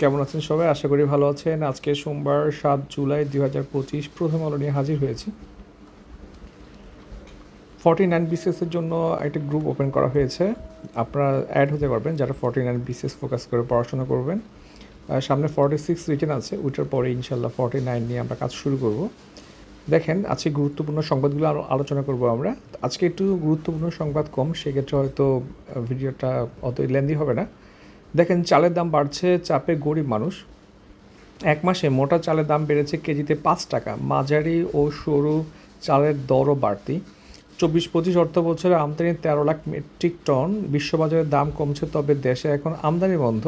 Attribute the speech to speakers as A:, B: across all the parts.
A: কেমন আছেন সবাই? আশা করি ভালো আছেন। আজকে সোমবার, সাত জুলাই দুই হাজার পঁচিশ প্রথম আলো নিয়ে হাজির হয়েছি। ফর্টি নাইন বিসিএসের জন্য একটা গ্রুপ ওপেন করা হয়েছে। আপনারা অ্যাড হতে পারবেন যারা ফর্টি নাইন বিসিএস ফোকাস করে পড়াশোনা করবেন। সামনে ফর্টি সিক্স রিটেন আছে, ওইটার পরে ইনশাল্লাহ ফর্টি নাইন নিয়ে আমরা কাজ শুরু করব। দেখেন, আজকে গুরুত্বপূর্ণ সংবাদগুলো আরও আলোচনা করব আমরা। আজকে একটু গুরুত্বপূর্ণ সংবাদ কম, সেক্ষেত্রে হয়তো ভিডিওটা অত লেন্দি হবে না। দেখেন, চালের দাম বাড়ছে, চাপে গরিব মানুষ। এক মাসে মোটা চালের দাম বেড়েছে কেজিতে পাঁচ টাকা। মাঝারি ও সরু চালের দরও বাড়তি। চব্বিশ পঁচিশ অর্থ বছরে আমদানি তেরো লাখ মেট্রিক টন। বিশ্ববাজারে দাম কমছে, তবে দেশে এখন আমদানি বন্ধ।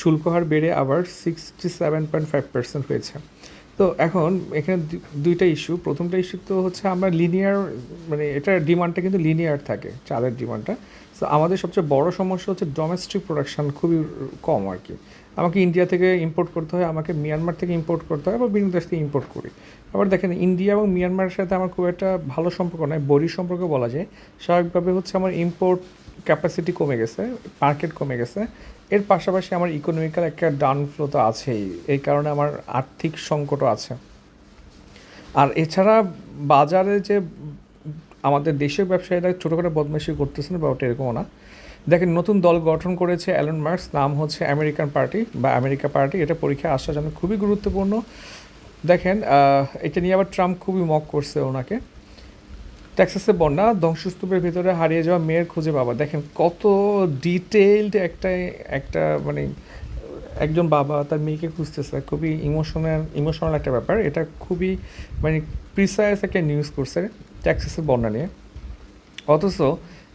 A: শুল্ক হার বেড়ে আবার sixty seven point five percent হয়েছে। তো এখন এখানে দুইটা ইস্যু প্রথমটা ইস্যু তো হচ্ছে আমরা লিনিয়ার মানে এটার ডিমান্ডটা কিন্তু লিনিয়ার থাকে, চালের ডিমান্ডটা তো আমাদের সবচেয়ে বড় সমস্যা হচ্ছে ডোমেস্টিক প্রোডাকশন খুবই কম আর কি। আমাকে ইন্ডিয়া থেকে ইম্পোর্ট করতে হয়, আমাকে মিয়ানমার থেকে ইম্পোর্ট করতে হয় বা বিভিন্ন দেশ থেকে ইম্পোর্ট করি। আবার দেখেন ইন্ডিয়া এবং মিয়ানমারের সাথে আমার খুব একটা ভালো সম্পর্ক নয় বড়ির সম্পর্ক বলা যায়। স্বাভাবিকভাবে হচ্ছে আমার ইম্পোর্ট ক্যাপাসিটি কমে গেছে মার্কেট কমে গেছে। এর পাশাপাশি আমার ইকোনমিক্যাল একটা ডাউন ফ্লো তো আছেই, এই কারণে আমার আর্থিক সংকটও আছে। আর এছাড়া বাজারে যে আমাদের দেশীয় ব্যবসায়ীরা ছোটোখাটো বদমাইশি করতেছেন বা ওটা এরকমও না। দেখেন, নতুন দল গঠন করেছে অ্যালন মার্কস নাম হচ্ছে আমেরিকান পার্টি বা আমেরিকা পার্টি এটা পরীক্ষায় আসার জন্য খুবই গুরুত্বপূর্ণ। দেখেন এটা নিয়ে আবার ট্রাম্প খুবই মক করছে ওনাকে। টেক্সাসে বন্যা, ধ্বংসস্তূপের ভিতরে হারিয়ে যাওয়া মেয়ের খুঁজে পাবা দেখেন, কত ডিটেইলড একটা একটা মানে একজন বাবা তার মেয়েকে খুঁজতেছে, খুবই ইমোশনাল ইমোশনাল একটা ব্যাপার। এটা খুবই মানে প্রিসাইজ একটা নিউজ করছে টেক্সাসের বন্যা নিয়ে। অথচ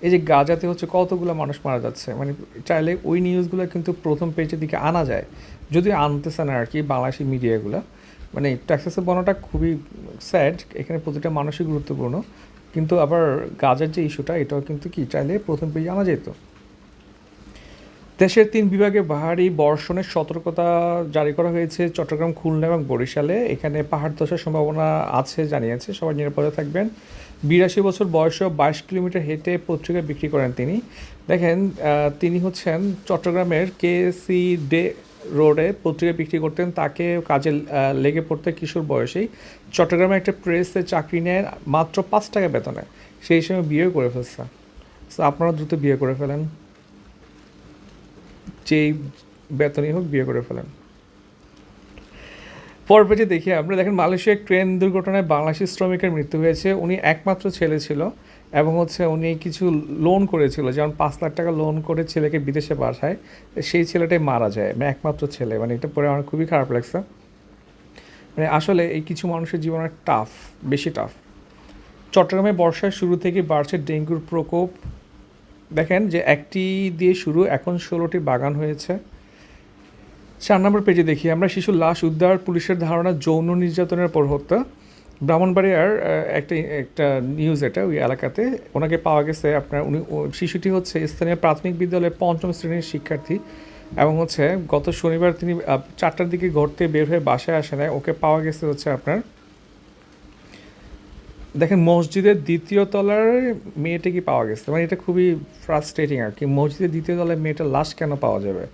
A: এই যে গাজাতে হচ্ছে কতগুলো মানুষ মারা যাচ্ছে মানে চাইলে ওই নিউজগুলো কিন্তু প্রথম পেজের দিকে আনা যায়। যদি আনতেছে না আর কি বাংলাদেশি মিডিয়াগুলো মানে টেক্সাসের বন্যাটা খুবই স্যাড এখানে প্রতিটা মানুষই গুরুত্বপূর্ণ। কিন্তু আবার গাজার যে ইস্যুটা এটাও কিন্তু কি, চাইলে প্রথম পেজে আনা যেত। দেশের তিন বিভাগে ভারী বর্ষণের সতর্কতা জারি করা হয়েছে চট্টগ্রাম, খুলনা এবং বরিশালে। এখানে পাহাড় ধসের সম্ভাবনা আছে জানিয়েছে। সবাই নিরাপদে থাকবেন। বিরাশি বছর বয়সেও বাইশ কিলোমিটার হেঁটে পত্রিকা বিক্রি করেন তিনি। দেখেন তিনি হচ্ছেন চট্টগ্রামের কে সি ডে রোডে পত্রিকা বিক্রি করতেন। তাকে কাজে লেগে পড়তে কিশোর বয়সেই। চট্টগ্রামে একটা প্রেসে চাকরি নেন মাত্র পাঁচ টাকা বেতনে। সেই সময় বিয়ে করে ফেলছে। আপনারা দ্রুত বিয়ে করে ফেলেন। যেই বেতনই হোক বিয়ে করে ফেলেন। পরপেটে দেখি আমরা, দেখেন মালয়েশিয়ার ট্রেন দুর্ঘটনায় বাংলাদেশি শ্রমিকের মৃত্যু হয়েছে। উনি একমাত্র ছেলে ছিল এবং হচ্ছে উনি কিছু লোন করেছিল। যেমন পাঁচ লাখ টাকা লোন করে ছেলেকে বিদেশে পাঠায়, সেই ছেলেটাই মারা যায়। মানে একমাত্র ছেলে। মানে এটা পরে আমার খুবই খারাপ লাগছে। মানে আসলে এই কিছু মানুষের জীবন টাফ বেশি টাফ চট্টগ্রামে বর্ষার শুরু থেকে বাড়ছে ডেঙ্গুর প্রকোপ। দেখেন যে একটি দিয়ে শুরু, এখন ষোলোটি বাগান হয়েছে। চার নম্বর পেজে দেখি, আমরা শিশুর লাশ উদ্ধার পুলিশের ধারণা যৌন নির্যাতনের পর হত্যা ব্রাহ্মণবাড়িয়ার একটা একটা নিউজ এটা ওই এলাকাতে। ওনাকে পাওয়া গেছে আপনার, উনি শিশুটি হচ্ছে স্থানীয় প্রাথমিক বিদ্যালয়ের পঞ্চম শ্রেণির শিক্ষার্থী এবং হচ্ছে গত শনিবার তিনি চারটার দিকে ঘর থেকে বের হয়ে বাসায় আসে না ওকে পাওয়া গেছে হচ্ছে আপনার দেখেন, মসজিদের দ্বিতীয় তলার মেয়েটা কি পাওয়া গেছে? মানে এটা খুবই ফ্রাস্ট্রেটিং আর কি। মসজিদের দ্বিতীয় তলার মেয়েটার লাশ কেন পাওয়া যাবে?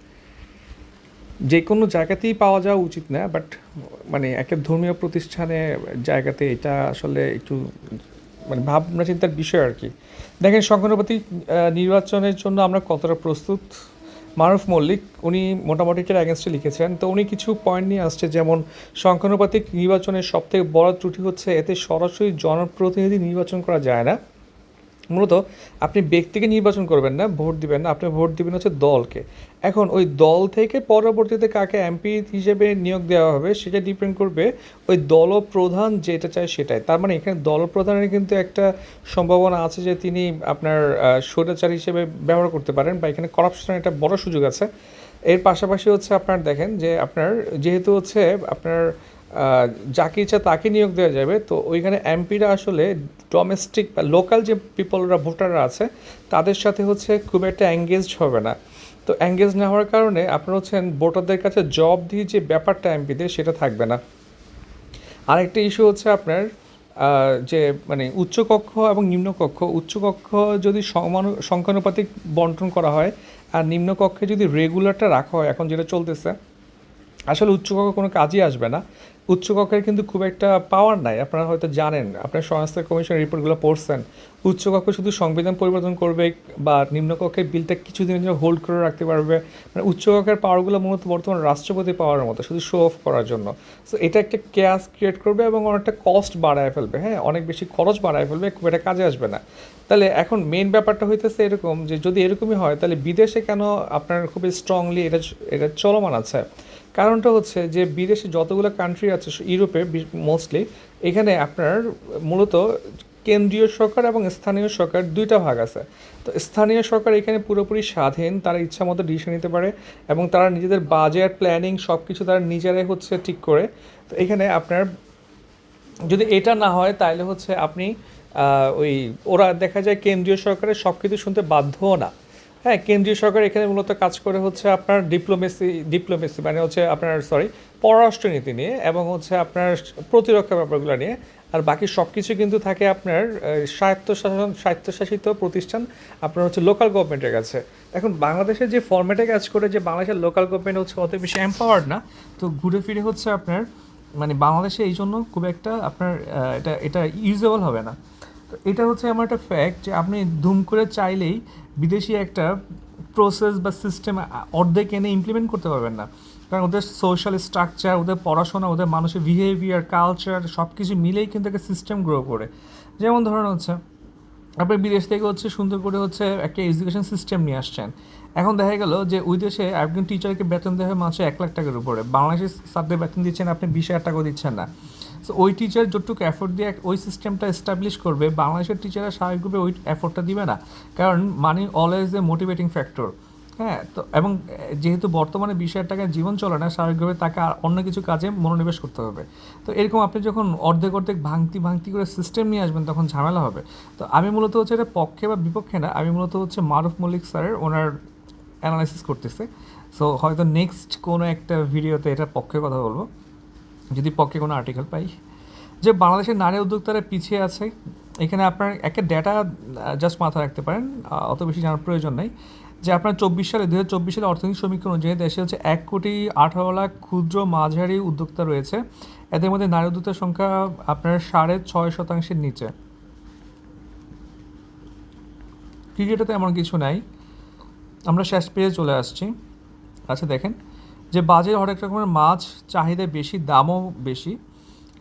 A: যে কোনো জায়গাতেই পাওয়া যাওয়া উচিত না বাট মানে একটা ধর্মীয় প্রতিষ্ঠানে জায়গাতে এটা আসলে একটু মানে ভাবনা চিন্তার বিষয় আর কি। দেখেন সংখ্যানুপাতিক নির্বাচনের জন্য আমরা কতটা প্রস্তুত? মারুফ মল্লিক, উনি মোটামুটি এটার অ্যাগেনস্টে লিখেছেন। তো উনি কিছু পয়েন্ট নিয়ে আসছে, যেমন সংখ্যানুপাতিক নির্বাচনের সবথেকে বড় ত্রুটি হচ্ছে, এতে সরাসরি জনপ্রতিনিধি নির্বাচন করা যায় না। মূলত আপনি ব্যক্তিকে নির্বাচন করবেন না, ভোট দিবেন না, আপনি ভোট দিবেন হচ্ছে দলকে। এখন ওই দল থেকে পরবর্তীতে কাকে এমপি হিসেবে নিয়োগ দেওয়া হবে সেটা ডিপেন্ড করবে ওই দলপ্রধান যেটা চায় সেটাই। তার মানে এখানে দলপ্রধানের কিন্তু একটা সম্ভাবনা আছে যে তিনি আপনার স্বৈরাচার হিসেবে ব্যবহার করতে পারেন বা এখানে করাপশনের একটা বড় সুযোগ আছে। এর পাশাপাশি হচ্ছে আপনার দেখেন যে আপনার যেহেতু হচ্ছে আপনার যাকে ইচ্ছা তাকে নিয়োগ দেওয়া যাবে। তো ওইখানে এমপিরা আসলে ডোমেস্টিক বা লোকাল যে পিপলরা ভোটাররা আছে, তাদের সাথে হচ্ছে খুব একটা এঙ্গেজড হবে না। তো এঙ্গেজ না হওয়ার কারণে আপনার হচ্ছেন ভোটারদের কাছে জব দিয়ে যে ব্যাপারটা এমপিদের সেটা থাকবে না। আরেকটা ইস্যু হচ্ছে আপনার যে মানে উচ্চকক্ষ এবং নিম্নকক্ষ। উচ্চকক্ষ যদি সমানু- সংখ্যানুপাতিক বন্টন করা হয়, আর নিম্নকক্ষে যদি রেগুলারটা রাখা হয়, এখন যেটা চলতেছে আসলে উচ্চকক্ষ কোনো কাজই আসবে না। উচ্চকক্ষের কিন্তু খুব একটা পাওয়ার নাই। আপনারা হয়তো জানেন, আপনার সংস্থার কমিশনের রিপোর্টগুলো পড়ছেন। উচ্চকক্ষ শুধু সংবিধান পরিবর্তন করবে বা নিম্নকক্ষের বিলটা কিছুদিনের জন্য হোল্ড করে রাখতে পারবে। মানে উচ্চকক্ষের পাওয়ারগুলো মূলত বর্তমান রাষ্ট্রপতি পাওয়ারের মতো, শুধু শো অফ করার জন্য। সো এটা একটা ক্যাশ ক্রিয়েট করবে এবং অনেকটা কস্ট বাড়ায় ফেলবে। হ্যাঁ অনেক বেশি খরচ বাড়ায় ফেলবে, খুব একটা কাজে আসবে না। তাহলে এখন মেন ব্যাপারটা হইতেছে এরকম যে, যদি এরকমই হয়, তাহলে বিদেশে কেন আপনার খুবই স্ট্রংলি এটা এটা চলমান আছে? কারণটা হচ্ছে যে বিদেশে যতগুলো কান্ট্রি আছে, ইউরোপে মোস্টলি এখানে আপনার মূলত কেন্দ্রীয় সরকার এবং স্থানীয় সরকার দুইটা ভাগ আছে। তো স্থানীয় সরকার এখানে পুরোপুরি স্বাধীন, তারা ইচ্ছা মতো ডিসিশন নিতে পারে এবং তারা নিজেদের বাজেট প্ল্যানিং সব কিছু তারা নিজেরাই হচ্ছে ঠিক করে। তো এখানে আপনার যদি এটা না হয়, তাহলে হচ্ছে আপনি ওই, ওরা দেখা যায় কেন্দ্রীয় সরকারের সব কিছু শুনতে বাধ্যও না। হ্যাঁ কেন্দ্রীয় সরকার এখানে মূলত কাজ করে হচ্ছে আপনার ডিপ্লোমেসি ডিপ্লোমেসি মানে হচ্ছে আপনার সরি পররাষ্ট্রনীতি নিয়ে এবং হচ্ছে আপনার প্রতিরক্ষা ব্যাপারগুলো নিয়ে। আর বাকি সব কিছু কিন্তু থাকে আপনার স্বায়ত্তশাসন, স্বায়ত্তশাসিত প্রতিষ্ঠান আপনার হচ্ছে লোকাল গভর্নমেন্টের কাছে। এখন বাংলাদেশের যে ফর্মেটে কাজ করে যে বাংলাদেশের লোকাল গভর্নমেন্ট হচ্ছে অত বেশি এম্পাওয়ার্ড না, তো ঘুরে ফিরে হচ্ছে আপনার মানে বাংলাদেশে এই জন্য খুব একটা আপনার এটা এটা ইউজেবল হবে না। তো এটা হচ্ছে আমার একটা ফ্যাক্ট যে আপনি ধুম করে চাইলেই বিদেশি একটা প্রসেস বা সিস্টেম অর্ধেক এনে ইমপ্লিমেন্ট করতে পারবেন না। কারণ ওদের সোশ্যাল স্ট্রাকচার ওদের পড়াশোনা, ওদের মানুষের বিহেভিয়ার কালচার সব কিছু মিলেই কিন্তু একটা সিস্টেম গ্রো করে। যেমন ধরেন হচ্ছে, আপনি বিদেশ থেকে হচ্ছে সুন্দর করে হচ্ছে একটা এডুকেশন সিস্টেম নিয়ে আসছেন। এখন দেখা গেল যে ওই দেশে একজন টিচারকে বেতন দেওয়া হয় মাসে এক লাখ টাকার উপরে। বাংলাদেশের সাবজেক্ট বেতন দিচ্ছেন, আপনি বিশ হাজার টাকাও দিচ্ছেন না। সো ওই টিচার যতটুকু এফোর্ট দিয়ে ওই সিস্টেমটা এস্টাবলিশ করবে, বাংলাদেশের টিচাররা স্বাভাবিকভাবে ওই এফোর্টটা দিবে না। কারণ money always a motivating factor হ্যাঁ তো এবং যেহেতু বর্তমানে বিশ হাজার টাকায় জীবন চলে না স্বাভাবিকভাবে তাকে আর অন্য কিছু কাজে মনোনিবেশ করতে হবে। তো এরকম আপনি যখন অর্ধেক অর্ধেক ভাঙতি ভাঙতি করে সিস্টেম নিয়ে আসবেন, তখন ঝামেলা হবে। তো আমি মূলত হচ্ছে এটা পক্ষে বা বিপক্ষে না, আমি মূলত হচ্ছে মারুফ মল্লিক স্যারের ওনার অ্যানালাইসিস করতেছে। সো হয়তো নেক্সট কোনো একটা ভিডিওতে এটার পক্ষে কথা বলব। যদি পক্ষে কোনো আর্টিকেল পাই। যে বাংলাদেশের নারী উদ্যোক্তারা পিছিয়ে আছে, এখানে আপনার একটা ডেটা জাস্ট মাথায় রাখতে পারেন অত বেশি জানার প্রয়োজন নেই। যে আপনার চব্বিশ সালে দু চব্বিশ সালে অর্থনৈতিক সমীক্ষা অনুযায়ী দেশে হচ্ছে এক কোটি আঠারো লাখ ক্ষুদ্র মাঝারি উদ্যোক্তা রয়েছে। এদের মধ্যে নারী উদ্যোক্তার সংখ্যা আপনার সাড়ে ছয় শতাংশের নিচে। ক্রিকেটে তো এমন কিছু নাই। আমরা শেষ পেয়ে চলে আসছি। আচ্ছা দেখেন। যে বাজারে হরেক রকমের মাছ চাহিদা বেশি দামও বেশি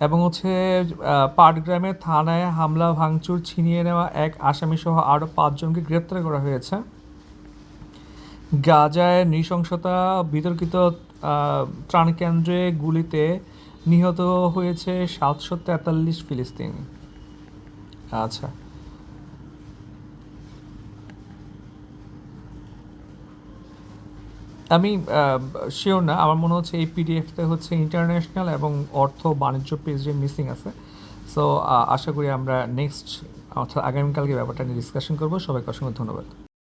A: এবং হচ্ছে আহ, পাটগ্রামের থানায় হামলা ভাঙচুর ছিনিয়ে নেওয়া এক আসামি সহ আরও পাঁচজনকে গ্রেপ্তার করা হয়েছে। গাজায় নৃশংসতা বিতর্কিত ত্রাণকেন্দ্রে গুলিতে নিহত হয়েছে সাতশো তেতাল্লিশ ফিলিস্তিনি। আচ্ছা। আমি শিওর না, আমার মনে হচ্ছে এই পিডিএফটা হচ্ছে ইন্টারন্যাশনাল এবং অর্থ বাণিজ্য পেজে মিসিং আছে। সো আশা করি আমরা নেক্সট অর্থাৎ আগামীকালকে ব্যাপারটা নিয়ে ডিসকাশন করব। সবাইকে অসংখ্য ধন্যবাদ।